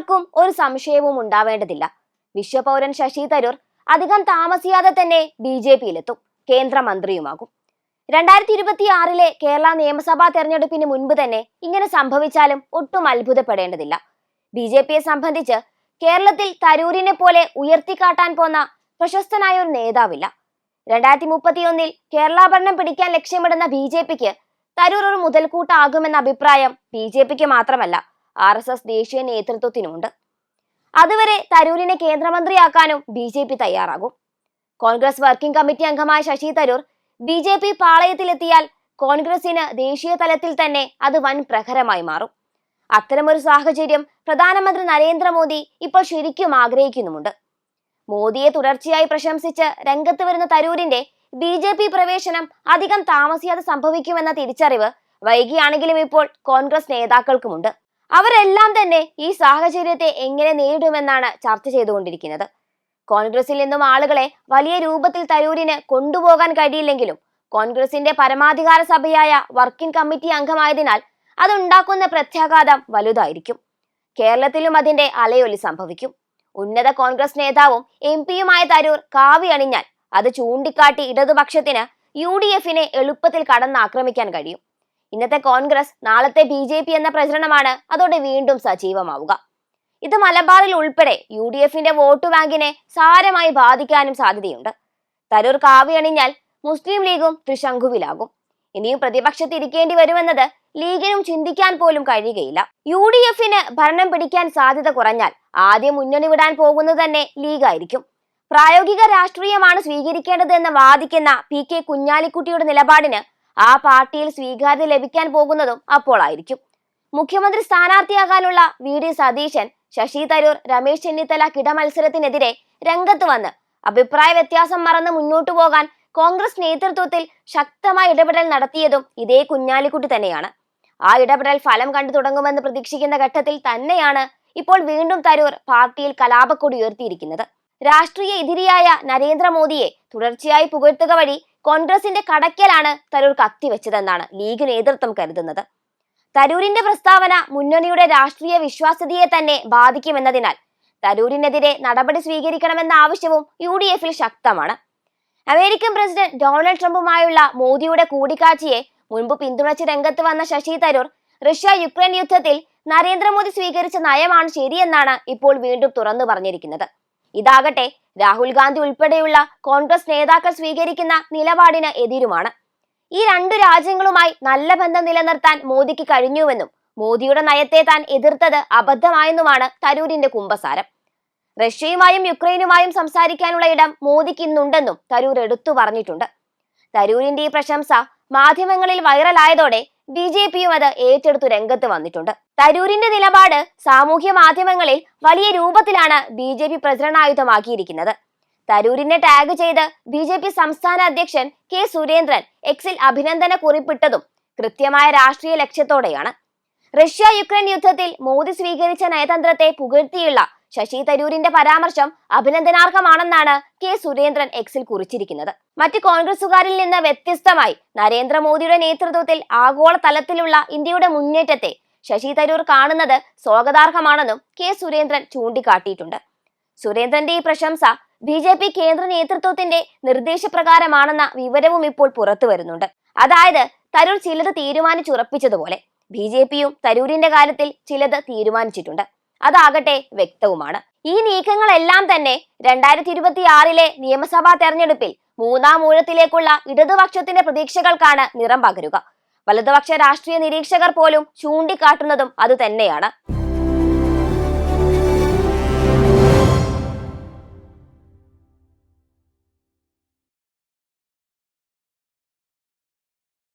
ആർക്കും ഒരു സംശയവും ഉണ്ടാവേണ്ടതില്ല. വിശ്വപൗരൻ ശശി തരൂർ അധികം താമസിയാതെ തന്നെ ബി ജെ പിയിലെത്തും. കേന്ദ്രമന്ത്രിയുമാകും. രണ്ടായിരത്തി ഇരുപത്തി ആറിലെ കേരള നിയമസഭാ തെരഞ്ഞെടുപ്പിന് മുൻപ് തന്നെ ഇങ്ങനെ സംഭവിച്ചാലും ഒട്ടും അത്ഭുതപ്പെടേണ്ടതില്ല. ബി ജെ പിയെ സംബന്ധിച്ച് കേരളത്തിൽ തരൂരിനെ പോലെ ഉയർത്തിക്കാട്ടാൻ പോന്ന പ്രശസ്തനായ ഒരു നേതാവില്ല. രണ്ടായിരത്തി മുപ്പത്തിയൊന്നിൽ കേരള ഭരണം പിടിക്കാൻ ലക്ഷ്യമിടുന്ന ബി ജെ പിക്ക് തരൂർ ഒരു മുതൽക്കൂട്ടാകുമെന്ന അഭിപ്രായം ബി ജെ പിക്ക് മാത്രമല്ല. ആർ എസ് എസ് ദേശീയ നേതൃത്വത്തിനുമുണ്ട്. അതുവരെ തരൂരിനെ കേന്ദ്രമന്ത്രിയാക്കാനും ബി ജെ പി തയ്യാറാകും. കോൺഗ്രസ് വർക്കിംഗ് കമ്മിറ്റി അംഗമായ Shashi Tharoor B J P പാളയത്തിലെത്തിയാൽ കോൺഗ്രസിന് ദേശീയ തലത്തിൽ തന്നെ അത് വൻ പ്രഹരമായി മാറും. അത്തരമൊരു സാഹചര്യം പ്രധാനമന്ത്രി നരേന്ദ്രമോദി ഇപ്പോൾ ശരിക്കും ആഗ്രഹിക്കുന്നുമുണ്ട്. മോദിയെ തുടർച്ചയായി പ്രശംസിച്ച് രംഗത്ത് വരുന്ന തരൂരിന്റെ ബി ജെ പി പ്രവേശനം അധികം താമസിയാതെ സംഭവിക്കുമെന്ന തിരിച്ചറിവ് വൈകിയാണെങ്കിലും ഇപ്പോൾ കോൺഗ്രസ് നേതാക്കൾക്കുമുണ്ട്. അവരെല്ലാം തന്നെ ഈ സാഹചര്യത്തെ എങ്ങനെ നേരിടുമെന്നാണ് ചർച്ച ചെയ്തുകൊണ്ടിരിക്കുന്നത്. കോൺഗ്രസിൽ നിന്നും ആളുകളെ വലിയ രൂപത്തിൽ തരൂരിന് കൊണ്ടുപോകാൻ കഴിയില്ലെങ്കിലും കോൺഗ്രസിന്റെ പരമാധികാര സഭയായ വർക്കിംഗ് കമ്മിറ്റി അംഗമായതിനാൽ അതുണ്ടാക്കുന്ന പ്രത്യാഘാതം വലുതായിരിക്കും. കേരളത്തിലും അതിന്റെ അലയൊലി സംഭവിക്കും. ഉന്നത കോൺഗ്രസ് നേതാവും എം പിയുമായ തരൂർ കാവി അണിഞ്ഞാൽ അത് ചൂണ്ടിക്കാട്ടി ഇടതുപക്ഷത്തിന് യു ഡി എഫിനെ എളുപ്പത്തിൽ കടന്നാക്രമിക്കാൻ കഴിയും. ഇന്നത്തെ കോൺഗ്രസ് നാളത്തെ ബി ജെ പി എന്ന പ്രചരണമാണ്. അതോടെ വീണ്ടും സജീവമാവുക. ഇത് മലബാറിൽ ഉൾപ്പെടെ യു ഡി എഫിന്റെ വോട്ട് ബാങ്കിനെ സാരമായി ബാധിക്കാനും സാധ്യതയുണ്ട്. തരൂർ കാവിയണിഞ്ഞാൽ മുസ്ലിം ലീഗും ത്രിശങ്കുവിലാകും. ഇനിയും പ്രതിപക്ഷത്തിരിക്കേണ്ടി വരുമെന്നത് ലീഗിനും ചിന്തിക്കാൻ പോലും കഴിയുകയില്ല. യു ഡി എഫിന് ഭരണം പിടിക്കാൻ സാധ്യത കുറഞ്ഞാൽ ആദ്യം മുന്നണി വിടാൻ പോകുന്നത് തന്നെ ലീഗായിരിക്കും. പ്രായോഗിക രാഷ്ട്രീയമാണ് സ്വീകരിക്കേണ്ടതെന്ന് വാദിക്കുന്ന പി കെ കുഞ്ഞാലിക്കുട്ടിയുടെ നിലപാടിന് ആ പാർട്ടിയിൽ സ്വീകാര്യത ലഭിക്കാൻ പോകുന്നതും അപ്പോളായിരിക്കും. മുഖ്യമന്ത്രി സ്ഥാനാർത്ഥിയാകാനുള്ള വി. ഡി. സതീശൻ ശശി തരൂർ രമേശ് ചെന്നിത്തല കിടമത്സരത്തിനെതിരെ രംഗത്ത് വന്ന് അഭിപ്രായ വ്യത്യാസം മറന്ന് മുന്നോട്ടു പോകാൻ കോൺഗ്രസ് നേതൃത്വത്തിൽ ശക്തമായ ഇടപെടൽ നടത്തിയതും ഇതേ കുഞ്ഞാലിക്കുട്ടി തന്നെയാണ്. ആ ഇടപെടൽ ഫലം കണ്ടു തുടങ്ങുമെന്ന് പ്രതീക്ഷിക്കുന്ന ഘട്ടത്തിൽ തന്നെയാണ് ഇപ്പോൾ വീണ്ടും തരൂർ പാർട്ടിയിൽ കലാപക്കൊടി ഉയർത്തിയിരിക്കുന്നത്. രാഷ്ട്രീയ എതിരിയായ നരേന്ദ്രമോദിയെ തുടർച്ചയായി പുകഴ്ത്തുക വഴി കോൺഗ്രസിന്റെ കടക്കലാണ് തരൂർ കത്തിവെച്ചതെന്നാണ് ലീഗ് നേതൃത്വം കരുതുന്നത്. തരൂരിന്റെ പ്രസ്താവന മുന്നണിയുടെ രാഷ്ട്രീയ വിശ്വാസ്യതയെ തന്നെ ബാധിക്കുമെന്നതിനാൽ തരൂരിനെതിരെ നടപടി സ്വീകരിക്കണമെന്ന ആവശ്യവും യു ഡി എഫിൽ ശക്തമാണ്. അമേരിക്കൻ പ്രസിഡന്റ് ഡൊണാൾഡ് ട്രംപുമായുള്ള മോദിയുടെ കൂടിക്കാഴ്ചയെ മുൻപ് പിന്തുണച്ച് രംഗത്ത് വന്ന ശശി തരൂർ റഷ്യ യുക്രൈൻ യുദ്ധത്തിൽ നരേന്ദ്രമോദി സ്വീകരിച്ച നയമാണ് ശരിയെന്നാണ് ഇപ്പോൾ വീണ്ടും തുറന്നു പറഞ്ഞിരിക്കുന്നത്. ഇതാകട്ടെ രാഹുൽ ഗാന്ധി ഉൾപ്പെടെയുള്ള കോൺഗ്രസ് നേതാക്കൾ സ്വീകരിക്കുന്ന നിലപാടിന് എതിരുമാണ്. ഈ രണ്ടു രാജ്യങ്ങളുമായി നല്ല ബന്ധം നിലനിർത്താൻ മോദിക്ക് കഴിഞ്ഞുവെന്നും മോദിയുടെ നയത്തെ താൻ എതിർത്തത് അബദ്ധമായെന്നുമാണ് തരൂരിന്റെ കുമ്പസാരം. റഷ്യയുമായും യുക്രൈനുമായും സംസാരിക്കാനുള്ള ഇടം മോദിക്ക് ഇന്നുണ്ടെന്നും തരൂർ എടുത്തു പറഞ്ഞിട്ടുണ്ട്. തരൂരിന്റെ ഈ പ്രശംസ മാധ്യമങ്ങളിൽ വൈറലായതോടെ ബി ജെ പിയും അത് ഏറ്റെടുത്തു രംഗത്ത് വന്നിട്ടുണ്ട്. തരൂരിന്റെ നിലപാട് സാമൂഹ്യ മാധ്യമങ്ങളിൽ വലിയ രൂപത്തിലാണ് ബി ജെ പി പ്രചരണായുധമാക്കിയിരിക്കുന്നത്. തരൂരിനെ ടാഗ് ചെയ്ത് ബി ജെ പി സംസ്ഥാന അധ്യക്ഷൻ കെ സുരേന്ദ്രൻ എക്സിൽ അഭിനന്ദന കുറിപ്പിട്ടതും കൃത്യമായ രാഷ്ട്രീയ ലക്ഷ്യത്തോടെയാണ്. റഷ്യ യുക്രൈൻ യുദ്ധത്തിൽ മോദി സ്വീകരിച്ച നയതന്ത്രത്തെ പുകഴ്ത്തിയുള്ള ശശി തരൂരിന്റെ പരാമർശം അഭിനന്ദനാർഹമാണെന്നാണ് കെ സുരേന്ദ്രൻ എക്സിൽ കുറിച്ചിരിക്കുന്നത്. മറ്റ് കോൺഗ്രസുകാരിൽ നിന്ന് വ്യത്യസ്തമായി നരേന്ദ്രമോദിയുടെ നേതൃത്വത്തിൽ ആഗോള തലത്തിലുള്ള ഇന്ത്യയുടെ മുന്നേറ്റത്തെ ശശി തരൂർ കാണുന്നത് സ്വാഗതാർഹമാണെന്നും കെ സുരേന്ദ്രൻ ചൂണ്ടിക്കാട്ടിയിട്ടുണ്ട്. സുരേന്ദ്രന്റെ ഈ പ്രശംസ ബി ജെ പി കേന്ദ്ര നേതൃത്വത്തിന്റെ നിർദ്ദേശപ്രകാരമാണെന്ന വിവരവും ഇപ്പോൾ പുറത്തു വരുന്നുണ്ട്. അതായത് തരൂർ ചിലത് തീരുമാനിച്ചുറപ്പിച്ചതുപോലെ ബി ജെ പിയും തരൂരിന്റെ കാര്യത്തിൽ ചിലത് തീരുമാനിച്ചിട്ടുണ്ട്. അതാകട്ടെ വ്യക്തവുമാണ്. ഈ നീക്കങ്ങളെല്ലാം തന്നെ രണ്ടായിരത്തി ഇരുപത്തി ആറിലെ നിയമസഭാ തെരഞ്ഞെടുപ്പിൽ മൂന്നാം ഊഴത്തിലേക്കുള്ള ഇടതുപക്ഷത്തിന്റെ പ്രതീക്ഷകൾക്കാണ് നിറം പകരുക. വലതുപക്ഷ രാഷ്ട്രീയ നിരീക്ഷകർ പോലും ചൂണ്ടിക്കാട്ടുന്നതും അതുതന്നെയാണ്